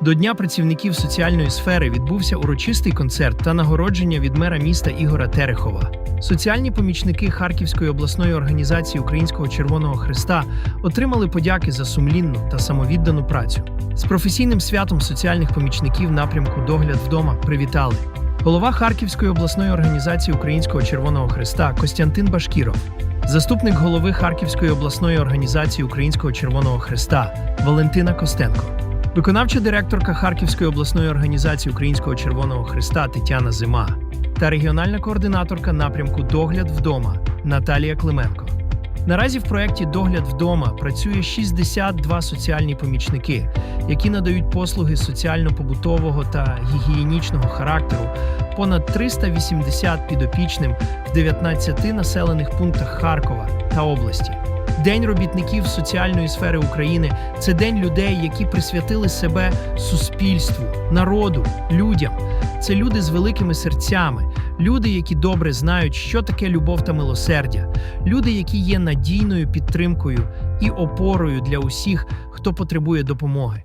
До Дня працівників соціальної сфери відбувся урочистий концерт та нагородження від мера міста Ігора Терехова. Соціальні помічники Харківської обласної організації Українського Червоного Христа отримали подяки за сумлінну та самовіддану працю. З професійним святом соціальних помічників напрямку Догляд вдома привітали голова Харківської обласної організації Українського Червоного Христа Костянтин Башкіров, заступник голови Харківської обласної організації Українського Червоного Христа Валентина Костенко. Виконавча директорка Харківської обласної організації Українського Червоного Христа Тетяна Зима та регіональна координаторка напрямку Догляд вдома Наталія Клименко. Наразі в проєкті Догляд вдома працює 62 соціальні помічники, які надають послуги соціально-побутового та гігієнічного характеру понад 380 підопічним в 19 населених пунктах Харкова та області. День робітників соціальної сфери України це день людей, які присвятили себе суспільству, народу, людям. Це люди з великими серцями, люди, які добре знають, що таке любов та милосердя, люди, які є надійною підтримкою і опорою для усіх, хто потребує допомоги.